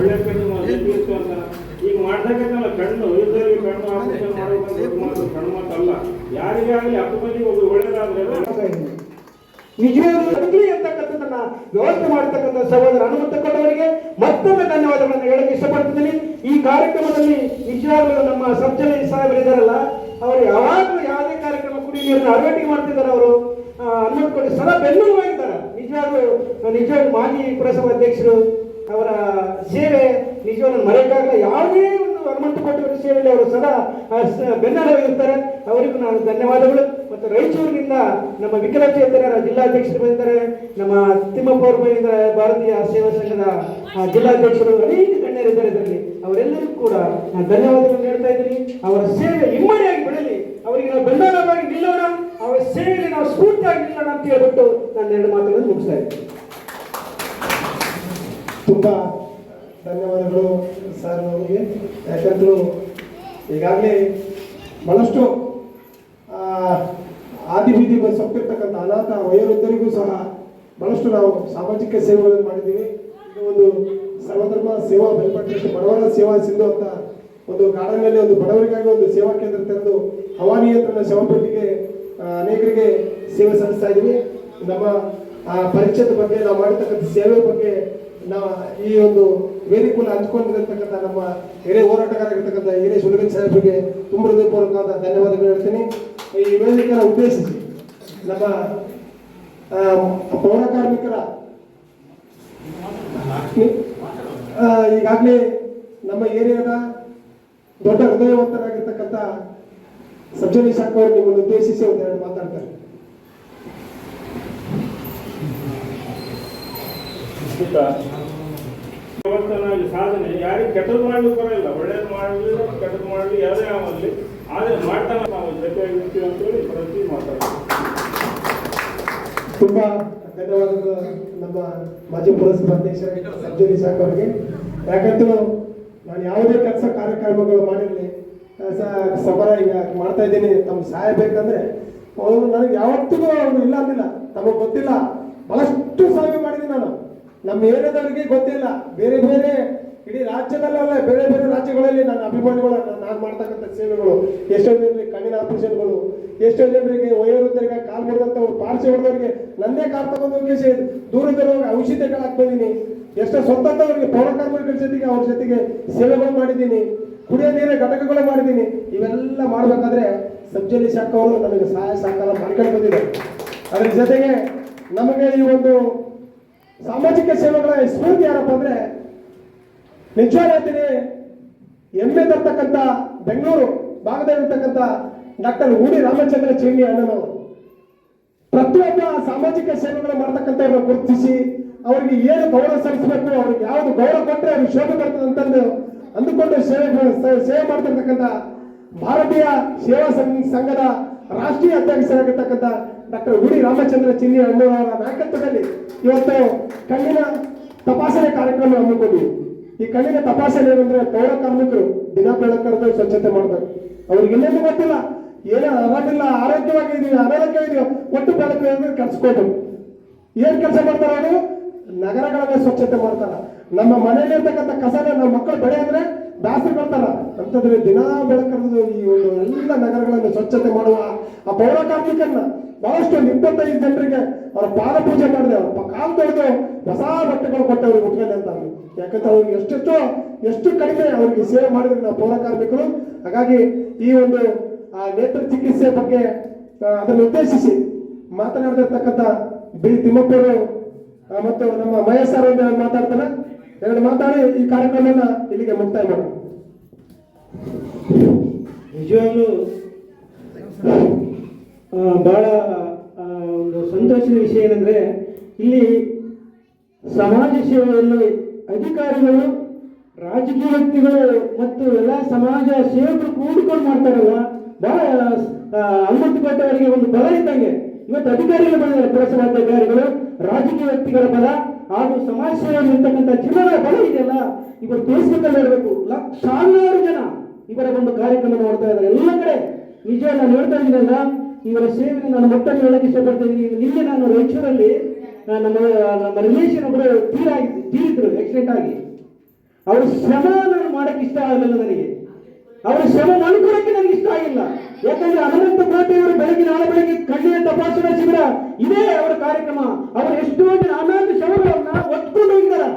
ಒಳ್ಳೆ ಕಣ್ಣು ಅಂತ. ಈಗ ಮಾಡ್ತಕ್ಕಂಥಲ್ಲ ಕಣ್ಣು ಯುದ್ಧದಲ್ಲಿ ಕಣ್ಣು ಆಪರೇಷನ್ ಮಾಡ್ಬೇಕಂತ ಕಣ್ಣು ಮಾತಲ್ಲ ಯಾರಿಗೇ ಆಗಲಿ ಹತ್ತು ಮಂದಿಗೆ ಒಬ್ರು ಒಳ್ಳೇದಾದ್ರೆ ನಿಜವಾಗ್ಲೂ ಅಂತಕ್ಕಂಥದ್ದನ್ನ ವ್ಯವಸ್ಥೆ ಮಾಡತಕ್ಕಂಥ ಸಹೋದರ ಹನುಮಂತ ಕೊಟ್ಟವರಿಗೆ ಮತ್ತೊಮ್ಮೆ ಧನ್ಯವಾದಗಳನ್ನು ಹೇಳಕ್ಕೆ ಇಷ್ಟಪಡ್ತಿದ್ದೀನಿ. ಈ ಕಾರ್ಯಕ್ರಮದಲ್ಲಿ ನಿಜವಾಗ್ಲೂ ನಮ್ಮ ಸಂಚಲನ ಸಾಹೇಬರಿದ್ದಾರಲ್ಲ ಅವರು ಯಾವಾಗಲೂ ಯಾವುದೇ ಕಾರ್ಯಕ್ರಮ ಕುಡಿ ನೀರನ್ನ ಅಳವಡಿಕೆ ಮಾಡ್ತಿದ್ದಾರೆ ಅವರು. ಹನುಮಂತ ಕೊಟ್ಟು ಸದಾ ಬೆನ್ನೆಲುಬಾಗಿದ್ದಾರೆ ನಿಜವಾಗ್ಲೂ ನಿಜವಾಗ್ಲೂ ಮಾಜಿ ಪುರಸಭಾ ಅಧ್ಯಕ್ಷರು ಅವರ ಸೇವೆ ನಿಜವನ್ನು ಮರೆಯಕ್ಕಾಗಲ್ಲ. ಯಾವುದೇ ಒಂದು ಹನುಮಂತ ಕೊಟ್ಟವರ ಸೇವೆಯಲ್ಲಿ ಅವರು ಸದಾ ಬೆನ್ನೆಲುಬಾಗಿರ್ತಾರೆ ಅವರಿಗೂ ನಾನು ಧನ್ಯವಾದಗಳು. ಮತ್ತು ರಾಯಚೂರಿನಿಂದ ನಮ್ಮ ವಿಕಲಚೇತನರ ಜಿಲ್ಲಾಧ್ಯಕ್ಷರು ಬಂದಿದ್ದಾರೆ. ನಮ್ಮ ತಿಮ್ಮಪ್ಪ ಅವರು ಬಂದಿದ್ದಾರೆ. ಭಾರತೀಯ ಸೇವಾ ಸಂಘದ ಜಿಲ್ಲಾಧ್ಯಕ್ಷರು. ಅನೇಕ ಗಣ್ಯರಿದ್ದಾರೆ ಇದರಲ್ಲಿ. ಅವರೆಲ್ಲರಿಗೂ ಕೂಡ ನಾನು ಧನ್ಯವಾದಗಳನ್ನು ಹೇಳ್ತಾ ಇದ್ದೀನಿ. ಅವರ ಸೇವೆ ಇಮ್ಮಡಿಯಾಗಿ ಬಿಡಲಿ ಅವರಿಗೆ ನಾವು ಬೆಂಬಲವಾಗಿ ನಿಲ್ಲೋಣ. ಅವರ ಸೇವೆಯಲ್ಲಿ ನಾವು ಸ್ಫೂರ್ತಿಯಾಗಿ ನಿಲ್ಲೋಣ ಅಂತ ಹೇಳ್ಬಿಟ್ಟು ನಾನು ಎರಡು ಮಾತುಗಳನ್ನು ಮುಗಿಸ್ತಾ ಇದ್ದೀನಿ. ತುಂಬ ಧನ್ಯವಾದಗಳು ಸರ್ ಅವರಿಗೆ. ಯಾಕಂದ್ರು ಈಗಾಗಲೇ ಭಾಳಷ್ಟು ಆದಿ ಬೀದಿ ಸೊಪ್ಪಿರ್ತಕ್ಕಂಥ ಅನಾಥ ವಯೋವೃದ್ಧರಿಗೂ ಸಹ ಭಾಳಷ್ಟು ನಾವು ಸಾಮಾಜಿಕ ಸೇವೆಗಳನ್ನು ಮಾಡಿದ್ದೀವಿ. ಇದು ಒಂದು ಸರ್ವಧರ್ಮ ಸೇವಾ ಬೆಲ್ಪಟ್ಟು ಬಡವರ ಸೇವಾ ಸಿಂಧು ಅಂತ ಒಂದು ಗಾರ್ಡನ್ನಲ್ಲಿ ಒಂದು ಬಡವರಿಗಾಗಿ ಒಂದು ಸೇವಾ ಕೇಂದ್ರ ತೆರೆದು ಹವಾನಿಯಂತ್ರಣ ಶವಪೆಟ್ಟಿಗೆ ಅನೇಕರಿಗೆ ಸೇವೆ ಸಲ್ಲಿಸ್ತಾ ಇದ್ದೀವಿ ನಮ್ಮ ಪರಿಚಯದ ಬಗ್ಗೆ ನಾವು ಮಾಡಿರ್ತಕ್ಕಂಥ ಸೇವೆ ಬಗ್ಗೆ ನಾವು ಈ ಒಂದು ವೇದಿಕೆಯನ್ನು ಹಂಚ್ಕೊಂಡಿರತಕ್ಕಂಥ ನಮ್ಮ ಹಿರಿಯ ಹೋರಾಟಗಾರರಾಗಿರ್ತಕ್ಕಂಥ ಹಿರಿಯ ಸುಲಭ ಸಾಹೇಬರಿಗೆ ತುಂಬ ಹೃದಯಪೂರ್ವಕವಾದ ಧನ್ಯವಾದಗಳು ಹೇಳ್ತೀನಿ. ಈ ವೇದಿಕೆಯನ್ನು ಉದ್ದೇಶಿಸಿ ನಮ್ಮ ಪೌರ ಕಾರ್ಮಿಕರ ಈಗಾಗಲೇ ನಮ್ಮ ಏರಿಯಾದ ದೊಡ್ಡ ಹೃದಯವಂತರಾಗಿರ್ತಕ್ಕಂಥ ಶಾಖ ಅವರು ನಿಮ್ಮನ್ನು ಉದ್ದೇಶಿಸಿ ಒಂದೆರಡು ಮಾತಾಡ್ತಾರೆ. ಅದ್ಭುತ ಇವತ್ತಿನ ಸಾಧನೆ. ಯಾರಿಗೆ ಕೆಟ್ಟದ್ದು ಮಾಡ್ಲಿಕ್ಕೆ ಬರಲ್ಲ ಒಳ್ಳೇದು ಮಾಡಲಿ ಕೆಟ್ಟದ್ದು ಮಾಡಲಿ ಯಾವುದೇ ಆಗಲಿ ಆದರೆ ಮಾಡ್ತಾನೆ ನಾವು ಜೊತೆಯಾಗಿರ್ತೀವಿ ಅಂತೇಳಿ ಪ್ರತಿ ಮಾತಾಡ್ತೀವಿ. ತುಂಬಾ ಧನ್ಯವಾದಗಳು ನಮ್ಮ ಮಾಜಿ ಪುರಸಭಾ ಅಧ್ಯಕ್ಷ ಸಜ್ಜನಿ ಸಾಕ್ ಅವರಿಗೆ. ಯಾಕಂತೂ ನಾನು ಯಾವುದೇ ಕೆಲಸ ಕಾರ್ಯಕ್ರಮಗಳು ಮಾಡಿರಲಿ ಸಬರ ಈಗ ಮಾಡ್ತಾ ಇದ್ದೀನಿ. ತಮ್ಮ ಸಹಾಯ ಬೇಕಂದ್ರೆ, ಅವರು ನನಗೆ ಯಾವತ್ತಿಗೂ ಅವರು ಇಲ್ಲ ಅಂದಿಲ್ಲ. ತಮಗೆ ಗೊತ್ತಿಲ್ಲ. ಬಹಳಷ್ಟು ಸಹಾಯ ನಾನು ನಮ್ಮ ಏರಿಯಾದವರಿಗೆ ಗೊತ್ತಿಲ್ಲ. ಬೇರೆ ಬೇರೆ ಇಡೀ ರಾಜ್ಯದಲ್ಲೇ ಬೇರೆ ಬೇರೆ ರಾಜ್ಯಗಳಲ್ಲಿ ನನ್ನ ಅಭಿಮಾನಿಗಳು ನಾನು ಮಾಡ್ತಕ್ಕಂಥ ಸೇವೆಗಳು, ಎಷ್ಟೋ ಜನರಿಗೆ ಕಣ್ಣಿನ ಆಪರೇಷನ್ಗಳು, ಎಷ್ಟೋ ಜನರಿಗೆ ವಯೋವೃದ್ಧರಿಗೆ ಕಾಲ್ ಮುರಿದಂಥವ್ರು ಪಾರ್ಸಿ ಹೊಡೆದವರಿಗೆ ನನ್ನೇ ಕಾರ್ ತಗೊಂಡು ಹೋಗಿ ದೂರದಲ್ಲಿರುವಾಗ ಔಷಧಿಗಳು ಹಾಕ್ತಿದ್ದೀನಿ ಎಷ್ಟೋ ಸ್ವಂತದವರಿಗೆ ಪೌರ ಕಾರ್ಮಿಕರ ಜೊತೆಗೆ ಅವ್ರ ಜೊತೆಗೆ ಸೇವೆಗಳು ಮಾಡಿದ್ದೀನಿ ಕುಡಿಯೋ ನೀರಿನ ಘಟಕಗಳು ಮಾಡಿದ್ದೀನಿ ಇವೆಲ್ಲ ಮಾಡಬೇಕಾದ್ರೆ ಸಬ್ಜಲಿ ಶಾಖ ಅವರು ನನಗೆ ಸಹಾಯ ಸಹಕಾರ ಮಾಡ್ಕೊಂಡು ಬಂದಿದೆ. ಅದ್ರ ಜೊತೆಗೆ ನಮಗೆ ಈ ಒಂದು ಸಾಮಾಜಿಕ ಸೇವೆಗಳ ಸ್ಫೂರ್ತಿ ಯಾರಪ್ಪ ಅಂದ್ರೆ ನಿಜವಾಗ ಹೇಳ್ತೀನಿ ತರ್ತಕ್ಕಂಥ ಬೆಂಗಳೂರು ಭಾಗದಲ್ಲಿರ್ತಕ್ಕಂಥ ಡಾಕ್ಟರ್ ಉಡಿ ರಾಮಚಂದ್ರ ಚೇಣಿ ಅಣ್ಣನವರು. ಪ್ರತಿಯೊಬ್ಬ ಸಾಮಾಜಿಕ ಸೇವೆಗಳು ಮಾಡ್ತಕ್ಕಂಥವ್ರನ್ನ ಗುರುತಿಸಿ, ಅವರಿಗೆ ಏನು ಗೌರವ ಸಲ್ಲಿಸಬೇಕು, ಅವ್ರಿಗೆ ಯಾವ್ದು ಗೌರವ ಕೊಟ್ಟರೆ ಅವ್ರಿಗೆ ಶೋಭೆ ಬರ್ತದೆ ಅಂತಂದು ಅಂದುಕೊಂಡು ಸೇವೆ ಸೇವೆ ಮಾಡ್ತಿರ್ತಕ್ಕಂಥ ಭಾರತೀಯ ಸೇವಾ ಸಂಘ- ಸಂಘದ ರಾಷ್ಟ್ರೀಯ ಅಧ್ಯಕ್ಷರಾಗಿರ್ತಕ್ಕಂಥ ಡಾಕ್ಟರ್ ಉಡಿ ರಾಮಚಂದ್ರ ಚಿನ್ನಿ ಅಣ್ಣವರ ನಾಯಕತ್ವದಲ್ಲಿ ಇವತ್ತು ಕಣ್ಣಿನ ತಪಾಸಣೆ ಕಾರ್ಯಕ್ರಮ ಹಮ್ಮಿಕೊಂಡಿವಿ. ಈ ಕಣ್ಣಿನ ತಪಾಸಣೆ ಏನಂದ್ರೆ ಪೌರ ಕಾರ್ಮಿಕರು ದಿನ ಬೆಳಕರೆದು ಸ್ವಚ್ಛತೆ ಮಾಡ್ತಾರೆ ಅವ್ರಿಗೆ ಇನ್ನೇನು ಗೊತ್ತಿಲ್ಲ, ಏನೋ ಆರಾಮಿಲ್ಲ ಆರೋಗ್ಯವಾಗಿ ಇದೀವಿ, ಅನಾರೋಗ್ಯ ಇದೆಯೋ ಒಟ್ಟು ಬೆಳಕು ಕರ್ಸ್ಕೋಬೇಕು ಏನ್ ಕೆಲಸ ಮಾಡ್ತಾರೆ ಅವರು? ನಗರಗಳನ್ನ ಸ್ವಚ್ಛತೆ ಮಾಡ್ತಾರ. ನಮ್ಮ ಮನೆಯಲ್ಲಿರ್ತಕ್ಕಂಥ ಕಸನ ನಮ್ಮ ಮಕ್ಕಳು ಬೆಳೆ ಅಂದ್ರೆ ಬ್ಯಾಸರು ಬರ್ತಾರ ಅಂತಂದ್ರೆ ದಿನ ಬೆಳಕರದು ಈ ಒಂದು ಎಲ್ಲ ನಗರಗಳನ್ನು ಸ್ವಚ್ಛತೆ ಮಾಡುವ ಆ ಪೌರ ಕಾರ್ಮಿಕರನ್ನ ಬಹಳಷ್ಟು ಒಂದು ಇಪ್ಪತ್ತೈದು ಜನರಿಗೆ ಅವರ ಪಾದ ಪೂಜೆ ಮಾಡಿದೆ. ಅವ್ರ ಕಾಲು ತೊಳೆದು ಹೊಸ ಬಟ್ಟೆಗಳು ಕೊಟ್ಟೆ ಅವ್ರಿಗೆ ಅಂತ ಯಾಕಂದ್ರೆ ಅವ್ರಿಗೆ ಎಷ್ಟೆಷ್ಟೋ, ಎಷ್ಟು ಕಡಿಮೆ ಅವ್ರಿಗೆ ಸೇವೆ ಮಾಡಿದ್ರು ನಾವು ಪೌರ ಕಾರ್ಮಿಕರು. ಹಾಗಾಗಿ ಈ ಒಂದು, ಆ ನೇತ್ರ ಚಿಕಿತ್ಸೆ ಬಗ್ಗೆ ಅದನ್ನು ಉದ್ದೇಶಿಸಿ ಮಾತನಾಡದಿರ್ತಕ್ಕಂಥ ಬಿ ತಿಮ್ಮಪ್ಪರು ಮತ್ತು ನಮ್ಮ ಮಹೇಶ್ ಸರ್ ಮಾತಾಡ್ತಾನೆ. ಎರಡು ಮಾತಾಡಿ, ಈ ಕಾರ್ಯಕ್ರಮನ ಇಲ್ಲಿಗೆ ಮುಕ್ತಾಯ ಮಾಡಿ. ನಿಜವಾಗ್ಲೂ ಬಹಳ ಒಂದು ಸಂತೋಷದ ವಿಷಯ ಏನಂದ್ರೆ, ಇಲ್ಲಿ ಸಮಾಜ ಸೇವೆಯಲ್ಲಿ ಅಧಿಕಾರಿಗಳು, ರಾಜಕೀಯ ವ್ಯಕ್ತಿಗಳು ಮತ್ತು ಎಲ್ಲ ಸಮಾಜ ಸೇವಕರು ಕೂಡಿಕೊಂಡು ಮಾಡ್ತಾರಲ್ಲ, ಬಹಳ ಹನುಮಂತ ಅವರಿಗೆ ಒಂದು ಬಲ ಇದ್ದಂಗೆ. ಇವತ್ತು ಅಧಿಕಾರಿಗಳು ಬಂದಿದ್ದಾರೆ, ಪುರಸಭಾಧಿಕಾರಿಗಳು, ರಾಜಕೀಯ ವ್ಯಕ್ತಿಗಳ ಬಲ ಹಾಗೂ ಸಮಾಜ ಸೇವೆಯಲ್ಲಿ ಇರ್ತಕ್ಕಂಥ ಜನರ ಬಲ ಇದೆಯಲ್ಲ, ಇವರು ಅಲ್ಲಿ ಇರಬೇಕು ಲಕ್ಷಾಂತರ ಜನ ಇವರ ಒಂದು ಕಾರ್ಯಕ್ರಮ ನೋಡ್ತಾ ಇದ್ದಾರೆ. ಎಲ್ಲ ಕಡೆ ನಿಜ ನಾನು ಹೇಳ್ತಾ ಇದ್ದೀನಲ್ಲ, ಇವರ ಸೇವೆ ನಾನು ಮತ್ತೊಮ್ಮೆ ಹೇಳಕ್ಕೆ ಇಷ್ಟಪಡ್ತೀನಿ ನಿನ್ನೆ ನಾನು ರಾಯಚೂರಲ್ಲಿ ನಮ್ಮ ನಮ್ಮ ರಿಲೇಷನ್ ಒಬ್ಬರು ತೀರಾಗಿ ತೀರಿದ್ರು ಆಕ್ಸಿಡೆಂಟ್ ಆಗಿ. ಅವರು ಶ್ರಮ ನಾನು ಮಾಡಕ್ಕೆ ಇಷ್ಟ ಆಗಲಿಲ್ಲ ನನಗೆ. ಅವರ ಶ್ರಮ ಮಲ್ಕೊಳಕ್ಕೆ ನನಗೆ ಇಷ್ಟ ಆಗಿಲ್ಲ. ಯಾಕಂದ್ರೆ ಅನಂತ ಕೋಟೆಯವರು ಬೆಳಗ್ಗೆ ನಾಳೆ ಬೆಳಗ್ಗೆ ಕಣ್ಣಿನ ತಪಾಸಣಾ ಶಿಬಿರ ಇದೇ ಅವರ ಕಾರ್ಯಕ್ರಮ. ಅವರು ಎಷ್ಟೋ ಜನ ಅನಾಥ ಶವಗಳನ್ನ ಒತ್ಕೊಂಡು ಹೋಗಿದ್ದಾರೆ.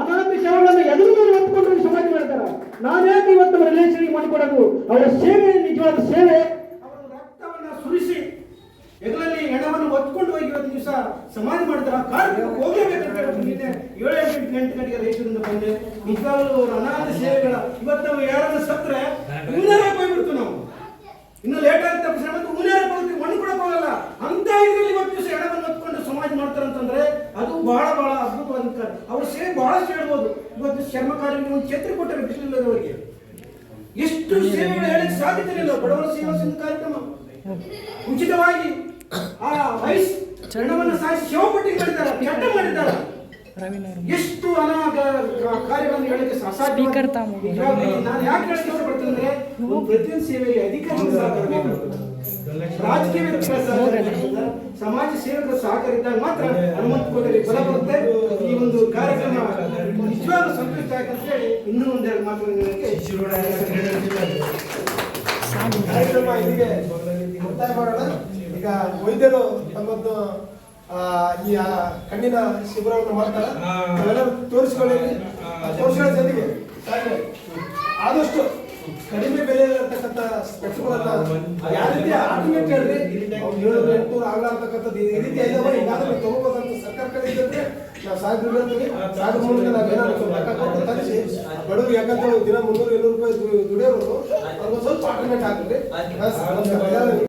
ಅನಾಥ ಶವಗಳನ್ನ ಎದುರು ಒತ್ಕೊಂಡು ಹೋಗಿ ಸಮಾಧಿ ಮಾಡ್ತಾರ. ನಾನು ಯಾಕೆ ಇವತ್ತು ರಿಲೇಷನ್ ಮಾಡಿಕೊಡೋದು? ಅವರ ಸೇವೆ ನಿಜವಾದ ಸೇವೆ. ಅವರ ರಕ್ತವನ್ನ ಸುರಿಸಿ ಎಗಲಲ್ಲಿ ಒತ್ಕೊಂಡು ಹೋಗಿ ಇವತ್ತು ದಿವಸ ಸಮಾಧಿ ಮಾಡ್ತಾರ ಕಾರ್ಯ ಕಾರ್ಯಕ್ರಮಕ್ಕೆ ಹೋಗಲೇಬೇಕಂತ ನಿನ್ನೆ ಏಳು ಎಂಟು ಎಂಟು ಗಂಟೆಗೆ ರೈತರಿಂದ ಬಂದೆ. ನಿಜವಾಗ್ಲೂ ಅನಾಥ ಸೇವೆಗಳ ಇವತ್ತು ನಾವು ಯಾರನ್ನ ಸತ್ರೆ ಉನ್ನಾರ ಹೋಗ್ಬಿಡ್ತು ನಾವು. ಇನ್ನು ಲೇಟ್ ಆಗಿ ತಪ್ಪಿಸಿ ಮತ್ತೆ ಉನ್ನಾರ ಹೋಗ್ತೀವಿ ಮಣ್ಣು ಕೂಡ ಹೋಗಲ್ಲ. ಅಂತ ಇದ್ರಲ್ಲಿ ಇವತ್ತು ದಿವಸ ಎಡವನ್ನು ಒತ್ಕೊಂಡು ಸಮಾಜ ಮಾಡ್ತಾರಂತಂದ್ರೆ ಅದು ಬಹಳ ಬಹಳ ಅದ್ಭುತವಾದ ಕಾರ್ಯ. ಅವ್ರ ಸೇವೆ ಬಹಳಷ್ಟು ಹೇಳ್ಬೋದು. ಇವತ್ತು ಶರ್ಮ ಕಾರ್ಯಕ್ಕೆ ಒಂದು ಛತ್ರಿ ಕೊಟ್ಟರೆ ಬಿಸಿಲಿಲ್ಲದವರಿಗೆ ಎಷ್ಟು ಸೇವೆಗಳು ಹೇಳಕ್ಕೆ ಸಾಧ್ಯತೆ ಇಲ್ಲ. ಬಡವರ ಸೇವಾ ಸಂಘ ಕಾರ್ಯಕ್ರಮ. ಉಚಿತವಾಗಿ ಆ ವಯಸ್ಸು ಹಣವನ್ನು ಸಾಯಿಸಿ ಶಿವಪಟ್ಟಿ ಮಾಡಿದ್ದಾರೆ ಚಟ್ಟ ಮಾಡಿದ್ದಾರೆ. ಎಷ್ಟು ಅನಾಥ ಕಾರ್ಯಗಳನ್ನು ಹೇಳಕ್ಕೆ ಅಸಾಧ್ಯ ನಾನು ಯಾಕೆ ಹೇಳಕ್ಕೆ ಇಷ್ಟಪಡ್ತೀನಿ ಪ್ರತಿಯೊಂದು ಸೇವೆಯಲ್ಲಿ ಅಧಿಕಾರಿಗಳು ಸಹಕರಿಸಬೇಕು ಬೇಕು ರಾಜಕೀಯ ವ್ಯಕ್ತಿಗಳ ಸಹಕಾರ ಸಮಾಜ ಸೇವಕರ ಸಹಕಾರ ಇದ್ದಾಗ ಮಾತ್ರ ಹನುಮಂತ ಕೋಟೆಗೆ ಬಲ ಬರುತ್ತೆ. ಈ ಒಂದು ಕಾರ್ಯಕ್ರಮ ನಿಜವಾಗ್ಲೂ ಸಂತುಷ್ಟ ಅಂತ ಹೇಳಿ ಇನ್ನೂ ಒಂದೆರಡು ಮಾತುಗಳನ್ನು ಹೇಳಕ್ಕೆ ಕಾರ್ಯಕ್ರಮ ಇಲ್ಲಿಗೆ ಮುಕ್ತಾಯ ಮಾಡೋಣ. ಈಗ ವೈದ್ಯರು ತಮ್ಮದ್ದು ಈ ಕಣ್ಣಿನ ಶಿಬಿರವನ್ನು ಮಾಡ್ತಾರೆ. ನಾವೆಲ್ಲರೂ ತೋರಿಸ್ಕೊಳ್ಳಿ ತೋರಿಸ್ಕೊಳ್ಳೋ ಜೊತೆಗೆ. ಆದಷ್ಟು ಕಡಿಮೆ ಬೆಲೆಯಲ್ಲಿರ್ತಕ್ಕಂಥ ಸ್ಪೆಕ್ಸ್ಗಳನ್ನ ಯಾವ ರೀತಿ ಆಟೋಮೇಟ್ ಹೇಳ್ರಿ ಏಳ್ನೂರು ಎಂಟುನೂರು ಆಗ್ಲಾರ್ತಕ್ಕಂಥದ್ದು ಈ ರೀತಿ ಐದವ ಈಗಾಗಲೇ ತಗೋಬೋದಂತ ಸರ್ಕಾರ ಕಡೆ ಇದ್ದರೆ ನಾವು ಸಾಹೇಬ್ರು ಹೇಳ್ತೀವಿ ಸಾಹೇಬ್ರ ಮೂಲಕ ನಾವೇನಾದ್ರು ಲೆಕ್ಕ ತರಿಸಿ ಬಡವರು ಯಾಕಂದ್ರೆ ದಿನ ಮುನ್ನೂರು ಇನ್ನೂರು ರೂಪಾಯಿ ದುಡಿಯೋರು ಅವ್ರಿಗೆ ಸ್ವಲ್ಪ ಆಟೋಮೇಟ್ ನಮಸ್ಕಾರ.